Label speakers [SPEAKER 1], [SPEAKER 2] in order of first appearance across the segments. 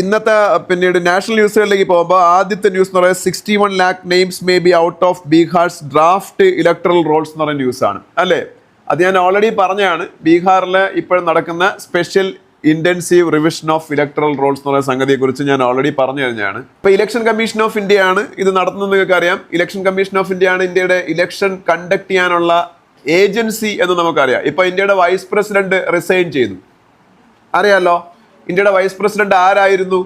[SPEAKER 1] ഇന്നത്തെ പിന്നീട് നാഷണൽ ന്യൂസുകളിലേക്ക് പോകുമ്പോൾ ആദ്യത്തെ ന്യൂസ് എന്ന് പറയുന്നത് sixty one lakh names may be out of Bihar's draft electoral rolls എന്ന് പറയുന്ന ന്യൂസാണ്. അല്ലേ? അത് ഞാൻ ഓൾറെഡി പറഞ്ഞതാണ്. ബീഹാറിൽ ഇപ്പോൾ നടക്കുന്ന special intensive revision of electoral rolls എന്ന് പറയുന്ന സംഗതിയെക്കുറിച്ച് ഞാൻ ഓൾറെഡി പറഞ്ഞു കഴിഞ്ഞാണ് ഇപ്പോൾ ഇലക്ഷൻ കമ്മീഷൻ ഓഫ് ഇന്ത്യയാണ് ഇത് നടത്തുന്നത് നിങ്ങൾക്ക് അറിയാം ഇലക്ഷൻ കമ്മീഷൻ ഓഫ് ഇന്ത്യ ആണ് ഇന്ത്യയുടെ ഇലക്ഷൻ കണ്ടക്ട് ചെയ്യാനുള്ള ഏജൻസി എന്ന് നമുക്കറിയാം. ഇപ്പോൾ ഇന്ത്യയുടെ വൈസ് പ്രസിഡന്റ് റിസൈൻ ചെയ്തു. അറിയാലോ? ഇന്ത്യയുടെ വൈസ് പ്രസിഡന്റ് ആരായിരുന്നു?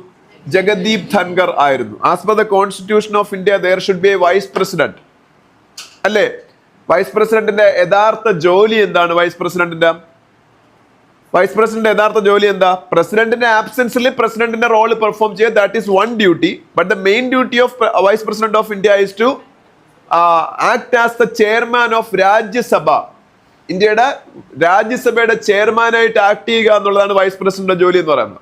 [SPEAKER 1] ജഗദീപ് ധൻകർ ആയിരുന്നു. As per the constitution of India there should be a vice president അല്ലേ? വൈസ് പ്രസിഡന്റിന്റെ യഥാർത്ഥ ജോലി എന്താണ്? വൈസ് പ്രസിഡന്റിന്റെ വൈസ് പ്രസിഡന്റ് യഥാർത്ഥ ജോലി എന്താ? പ്രസിഡന്റിന്റെ ആബ്സെൻസിൽ പ്രസിഡന്റിന്റെ റോൾ പെർഫോം ചെയ്യുക. That is one duty but the main duty of vice president of India is to act as the chairman of Rajya Sabha ഇന്ത്യയുടെ രാജ്യസഭയുടെ ചെയർമാനായിട്ട് ആക്ട് ചെയ്യുക എന്നുള്ളതാണ് വൈസ് പ്രസിഡന്റിന്റെ ജോലി എന്ന് പറയുന്നത്.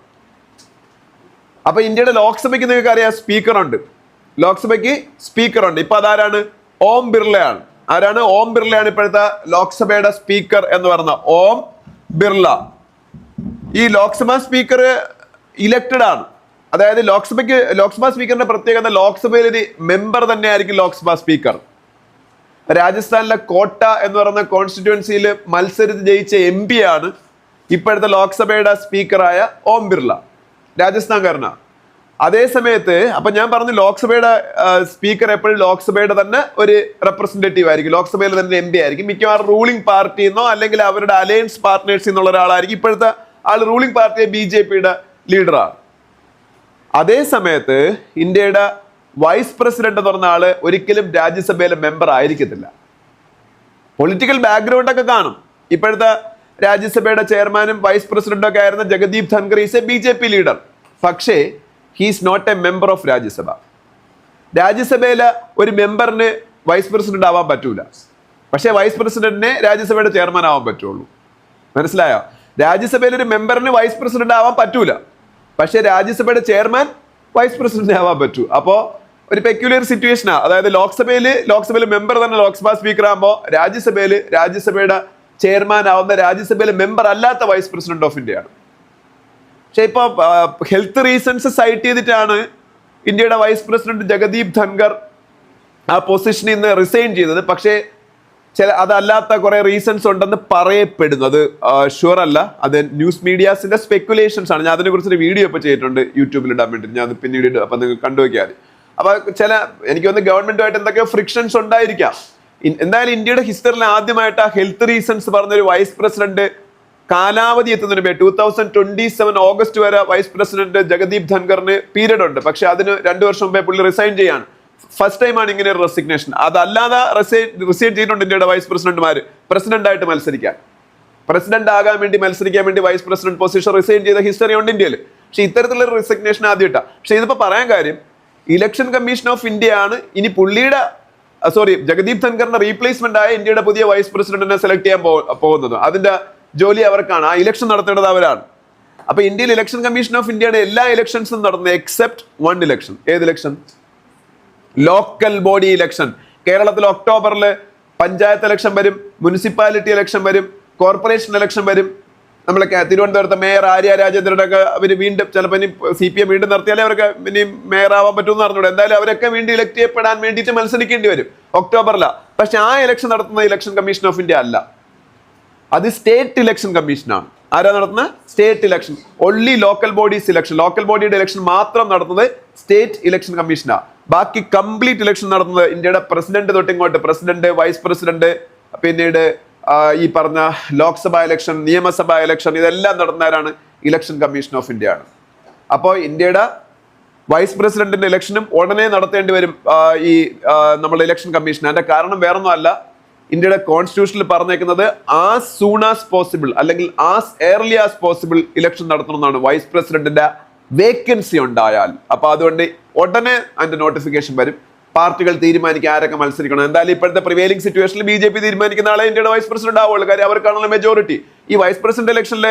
[SPEAKER 1] അപ്പൊ ഇന്ത്യയുടെ ലോക്സഭയ്ക്ക് നിങ്ങൾക്ക് അറിയാം സ്പീക്കറുണ്ട് ലോക്സഭയ്ക്ക് സ്പീക്കറുണ്ട് ഇപ്പൊ അതാരാണ്? ഓം ബിർളയാണ്. ആരാണ്? ഓം ബിർളയാണ് ഇപ്പോഴത്തെ ലോക്സഭയുടെ സ്പീക്കർ എന്ന് പറഞ്ഞ ഓം ബിർള. ഈ ലോക്സഭാ സ്പീക്കർ ഇലക്റ്റഡ് ആണ്. അതായത് ലോക്സഭയ്ക്ക് ലോക്സഭാ സ്പീക്കറിന്റെ പ്രത്യേകത ലോക്സഭയിൽ ഒരു മെമ്പർ തന്നെയായിരിക്കും ലോക്സഭാ സ്പീക്കർ. രാജസ്ഥാനിലെ കോട്ട എന്ന് പറയുന്ന കോൺസ്റ്റിറ്റ്യുവൻസിയിൽ മത്സരിച്ച് ജയിച്ച എം പി ആണ് ഇപ്പോഴത്തെ ലോക്സഭയുടെ സ്പീക്കറായ ഓം ബിർള. രാജസ്ഥാൻകാരനാണ് അതേ സമയത്ത് അപ്പൊ ഞാൻ പറഞ്ഞു ലോക്സഭയുടെ സ്പീക്കർ എപ്പോഴും ലോക്സഭയുടെ തന്നെ ഒരു റെപ്രസെന്റേറ്റീവ് ആയിരിക്കും. ലോക്സഭയിലെ തന്നെ എം പി ആയിരിക്കും. മിക്കവാറും റൂളിംഗ് പാർട്ടിയിൽ നിന്നോ അല്ലെങ്കിൽ അവരുടെ അലയൻസ് പാർട്ട്നേഴ്സിൽ നിന്നുള്ള ഒരാളായിരിക്കും ഇപ്പോഴത്തെ ആൾ റൂളിംഗ് പാർട്ടിയെ ബി ജെ പിയുടെ ലീഡറാണ് അതേ സമയത്ത് ഇന്ത്യയുടെ വൈസ് പ്രസിഡന്റ് എന്ന് പറഞ്ഞ ആൾ ഒരിക്കലും രാജ്യസഭയിലെ മെമ്പർ ആയിരിക്കത്തില്ല. പൊളിറ്റിക്കൽ ബാക്ക്ഗ്രൗണ്ട് ഒക്കെ കാണും. ഇപ്പോഴത്തെ രാജ്യസഭയുടെ ചെയർമാനും വൈസ് പ്രസിഡന്റും ഒക്കെ ആയിരുന്ന Jagdeep Dhankhar is a B J P leader പക്ഷേ he's not a member of Rajya Sabha. രാജ്യസഭയിലെ ഒരു മെമ്പറിന് വൈസ് പ്രസിഡന്റ് ആവാൻ പറ്റൂല. പക്ഷേ വൈസ് പ്രസിഡന്റിനെ രാജ്യസഭയുടെ ചെയർമാൻ ആവാൻ പറ്റുള്ളൂ. മനസ്സിലായോ? രാജ്യസഭയിൽ ഒരു മെമ്പറിന് വൈസ് പ്രസിഡന്റ് ആവാൻ പറ്റൂല. പക്ഷേ രാജ്യസഭയുടെ ചെയർമാൻ വൈസ് പ്രസിഡന്റ് ആവാൻ പറ്റൂ. അപ്പോ ഒരു പെക്യുലർ സിറ്റുവേഷനാ അതായത് ലോക്സഭയിൽ ലോക്സഭയിലെ മെമ്പർ തന്നെ ലോക്സഭാ സ്പീക്കർ ആകുമ്പോൾ രാജ്യസഭയിൽ രാജ്യസഭയുടെ ചെയർമാൻ ആവുന്ന രാജ്യസഭയിലെ മെമ്പർ അല്ലാത്ത വൈസ് പ്രസിഡന്റ് ഓഫ് ഇന്ത്യയാണ് പക്ഷെ ഇപ്പോൾ ഹെൽത്ത് റീസൺസ് സൈറ്റ് ചെയ്തിട്ടാണ് ഇന്ത്യയുടെ വൈസ് പ്രസിഡന്റ് ജഗദീപ് ധൻഖർ ആ പൊസിഷനിൽ നിന്ന് റിസൈൻ ചെയ്തത്. പക്ഷേ ചില അതല്ലാത്ത കുറെ റീസൺസ് ഉണ്ടെന്ന് പറയപ്പെടുന്നു. അത് ഷുവർ അല്ല. അത് ന്യൂസ് മീഡിയാസിന്റെ സ്പെക്കുലേഷൻസ് ആണ്. ഞാൻ അതിനെ കുറിച്ചൊരു വീഡിയോ ഇപ്പോൾ ചെയ്തിട്ടുണ്ട് യൂട്യൂബിൽ ഇടാൻ വേണ്ടി ഞാൻ പിന്നീട് അപ്പൊ നിങ്ങൾ കണ്ടുവയ്ക്കാതെ അപ്പൊ ചില എനിക്ക് തോന്നുന്നു ഗവൺമെന്റുമായിട്ട് എന്തൊക്കെ ഫ്രിക്ഷൻസ് ഉണ്ടായിരിക്കാം. എന്തായാലും ഇന്ത്യയുടെ ഹിസ്റ്ററിൽ ആദ്യമായിട്ട് ആ ഹെൽത്ത് റീസൺസ് പറഞ്ഞൊരു വൈസ് പ്രസിഡന്റ് കാലാവധി എത്തുന്നതിന് മുമ്പേ two thousand twenty seven August വരെ വൈസ് പ്രസിഡന്റ് ജഗദീപ് ധൻഖറിന് പീരീഡ് ഉണ്ട്. പക്ഷെ അതിന് രണ്ടു വർഷം മുമ്പേ പുള്ളി റിസൈൻ ചെയ്യാണ്. ഫസ്റ്റ് ടൈമാണ് ഇങ്ങനെ ഒരു റെസിഗ്നേഷൻ അതല്ലാതെ റിസൈൻ ചെയ്തിട്ടുണ്ട് ഇന്ത്യയുടെ വൈസ് പ്രസിഡന്റുമാർ പ്രസിഡന്റ് ആയിട്ട് മത്സരിക്കാൻ. പ്രസിഡന്റ് ആകാൻ വേണ്ടി മത്സരിക്കാൻ വേണ്ടി വൈസ് പ്രസിഡന്റ് പൊസിഷൻ റിസൈൻ ചെയ്ത ഹിസ്റ്ററി ഉണ്ട് ഇന്ത്യയിൽ. പക്ഷെ ഇത്തരത്തിലുള്ള റിസിഗ്നേഷൻ ആദ്യം ഇട്ടാ പക്ഷെ ഇതിപ്പോ പറയാൻ കാര്യം ഇലക്ഷൻ കമ്മീഷൻ ഓഫ് ഇന്ത്യ ആണ് ഇനി പുള്ളിയുടെ സോറി ജഗദീപ് ധൻഖറിന്റെ റീപ്ലേസ്മെന്റ് ആയ ഇന്ത്യയുടെ പുതിയ വൈസ് പ്രസിഡന്റിനെ സെലക്ട് ചെയ്യാൻ പോകുന്നത്. അതിന്റെ ജോലി അവർക്കാണ്. ആ ഇലക്ഷൻ നടത്തേണ്ടത് അവരാണ്. അപ്പൊ ഇന്ത്യയിൽ ഇലക്ഷൻ കമ്മീഷൻ ഓഫ് ഇന്ത്യയുടെ എല്ലാ ഇലക്ഷൻസും നടന്നത് എക്സെപ്റ്റ് വൺ ഇലക്ഷൻ ഏത് ഇലക്ഷൻ ലോക്കൽ ബോഡി ഇലക്ഷൻ കേരളത്തിൽ ഒക്ടോബറിൽ പഞ്ചായത്ത് ഇലക്ഷൻ വരും മുനിസിപ്പാലിറ്റി ഇലക്ഷൻ വരും കോർപ്പറേഷൻ ഇലക്ഷൻ വരും നമ്മളെ തിരുവനന്തപുരത്ത് മേയർ ആര്യ രാജേന്ദ്രയുടെ ഒക്കെ അവർ വീണ്ടും ചിലപ്പോൾ ഇനി സി പി എം വീണ്ടും നിർത്തിയാലേ അവർക്ക് ഇനി മേയർ ആവാൻ പറ്റുമെന്ന് അറിഞ്ഞൂടെ എന്തായാലും അവരൊക്കെ വീണ്ടും ഇലക്ട് ചെയ്യപ്പെടാൻ വേണ്ടിയിട്ട് മത്സരിക്കേണ്ടി വരും. ഒക്ടോബറിലാണ് പക്ഷെ ആ ഇലക്ഷൻ നടത്തുന്ന ഇലക്ഷൻ കമ്മീഷൻ ഓഫ് ഇന്ത്യ അല്ല. അത് സ്റ്റേറ്റ് ഇലക്ഷൻ കമ്മീഷനാണ് ആരാ നടത്തുന്നത് state election only local bodies election local ബോഡിയുടെ ഇലക്ഷൻ മാത്രം നടത്തുന്നത് സ്റ്റേറ്റ് ഇലക്ഷൻ കമ്മീഷനാണ് ബാക്കി കംപ്ലീറ്റ് ഇലക്ഷൻ നടത്തുന്നത് ഇന്ത്യയുടെ പ്രസിഡന്റ് തൊട്ട് ഇങ്ങോട്ട്. പ്രസിഡന്റ് വൈസ് പ്രസിഡന്റ് പിന്നീട് ഈ പറഞ്ഞ ലോക്സഭ ഇലക്ഷൻ നിയമസഭാ ഇലക്ഷൻ ഇതെല്ലാം നടന്നവരാണ് ഇലക്ഷൻ കമ്മീഷൻ ഓഫ് ഇന്ത്യ ആണ്. അപ്പോൾ ഇന്ത്യയുടെ വൈസ് പ്രസിഡന്റിന്റെ ഇലക്ഷനും ഉടനെ നടത്തേണ്ടി വരും ഈ നമ്മുടെ ഇലക്ഷൻ കമ്മീഷൻ അതിന്റെ കാരണം വേറൊന്നും അല്ല. ഇന്ത്യയുടെ കോൺസ്റ്റിറ്റ്യൂഷനിൽ പറഞ്ഞേക്കുന്നത് ആസ് സൂൺ ആസ് പോസിബിൾ അല്ലെങ്കിൽ as early as possible election നടത്തണമെന്നാണ് vice പ്രസിഡന്റിന്റെ വേക്കൻസി ഉണ്ടായാൽ. അപ്പൊ അതുകൊണ്ട് ഉടനെ അതിന്റെ നോട്ടിഫിക്കേഷൻ വരും. പാർട്ടികൾ തീരുമാനിക്കുക ആരൊക്കെ മത്സരിക്കണം? എന്തായാലും ഇപ്പോഴത്തെ പ്രിവെയിലിംഗ് സിറ്റുവേഷനിൽ ബി ജെ പി തീരുമാനിക്കുന്ന ആളെ ഇന്ത്യയുടെ വൈസ് പ്രസിഡന്റ് ആവുള്ളൂ കാര്യം അവർക്കാണല്ലോ മെജോറിറ്റി ഈ വൈസ് പ്രസിഡന്റ് ഇലക്ഷനിൽ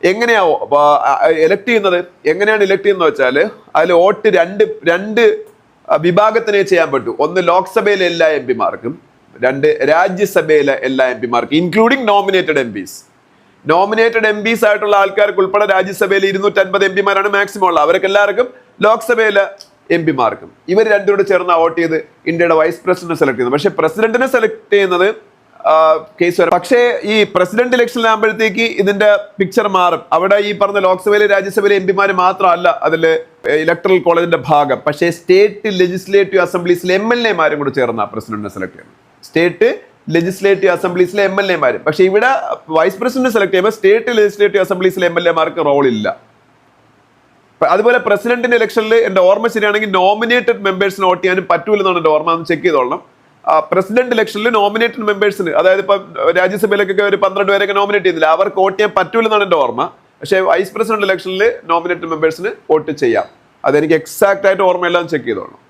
[SPEAKER 1] എങ്ങനെയാവോ? എലക്ട് ചെയ്യുന്നത് എങ്ങനെയാണ് ഇലക്ട് ചെയ്യുന്നത് വെച്ചാൽ അതിൽ വോട്ട് രണ്ട് രണ്ട് വിഭാഗത്തിനെ ചെയ്യാൻ പറ്റൂ. ഒന്ന് ലോക്സഭയിലെ എല്ലാ എം പിമാർക്കും രണ്ട് രാജ്യസഭയിലെ എല്ലാ M പിമാർക്കും including nominated M Ps nominated M Ps ആയിട്ടുള്ള ആൾക്കാർക്ക് ഉൾപ്പെടെ രാജ്യസഭയിൽ ഇരുന്നൂറ്റി അൻപത് എം പിമാരാണ് മാക്സിമം ഉള്ളത്. അവർക്ക് എല്ലാവർക്കും ലോക്സഭയിലെ എം പിമാർക്കും. ഇവർ രണ്ടുകൂടെ ചേർന്ന് വോട്ട് ചെയ്ത് ഇന്ത്യയുടെ വൈസ് പ്രസിഡന്റ് സെലക്ട് ചെയ്യുന്നത് പക്ഷേ പ്രസിഡന്റിനെ സെലക്ട് ചെയ്യുന്നത് കേസ് വരെ. പക്ഷേ ഈ പ്രസിഡന്റ് ഇലക്ഷൻ ആകുമ്പോഴത്തേക്ക് ഇതിന്റെ പിക്ചർ മാറും. അവിടെ ഈ പറഞ്ഞ ലോക്സഭയിലെ രാജ്യസഭയിലെ എം പിമാർ മാത്രമല്ല അതിൽ ഇലക്ട്രൽ കോളേജിന്റെ ഭാഗം. പക്ഷേ സ്റ്റേറ്റ് ലെജിസ്ലേറ്റീവ് അസംബ്ലീസിലെ എം എൽ എമാരും കൂടെ ചേർന്ന പ്രസിഡന്റിനെ സെലക്ട് ചെയ്യുന്നത്. സ്റ്റേറ്റ് ലെജിസ്ലേറ്റീവ് അസംബ്ലീസിലെ എം എൽ എമാരും പക്ഷേ ഇവിടെ വൈസ് പ്രസിഡന്റ് സെലക്ട് ചെയ്യുമ്പോൾ സ്റ്റേറ്റ് ലെജിസ്ലേറ്റീവ് അസംബ്ലീസിലെ എം എൽ എമാർക്ക് റോൾ ഇല്ല. അതുപോലെ പ്രസിഡന്റിന്റെ ഇലക്ഷനിൽ എന്റെ ഓർമ്മ ശരിയാണെങ്കിൽ നോമിനേറ്റഡ് മെമ്പേഴ്സിന് വോട്ട് ചെയ്യാനും പറ്റൂലെന്നാണ് എന്റെ ഓർമ്മ. ചെക്ക് ചെയ്തോളണം പ്രസിഡന്റ് ഇലക്ഷനിൽ നോമിനേറ്റഡ് മെമ്പേഴ്സിന് അതായത് ഇപ്പം രാജ്യസഭയിലേക്കൊക്കെ ഒരു പന്ത്രണ്ട് പേരൊക്കെ നോമിനേറ്റ് ചെയ്യുന്നില്ല. അവർക്ക് വോട്ട് ചെയ്യാൻ പറ്റൂലെന്നാണ് എന്റെ ഓർമ്മ. പക്ഷേ വൈസ് പ്രസിഡന്റ് ഇലക്ഷനിൽ നോമിനേറ്റഡ് മെമ്പേഴ്സിന് വോട്ട് ചെയ്യാം. അതെനിക്ക് എക്സാക്റ്റ് ആയിട്ട് ഓർമ്മയെല്ലാം ചെക്ക് ചെയ്തോളണം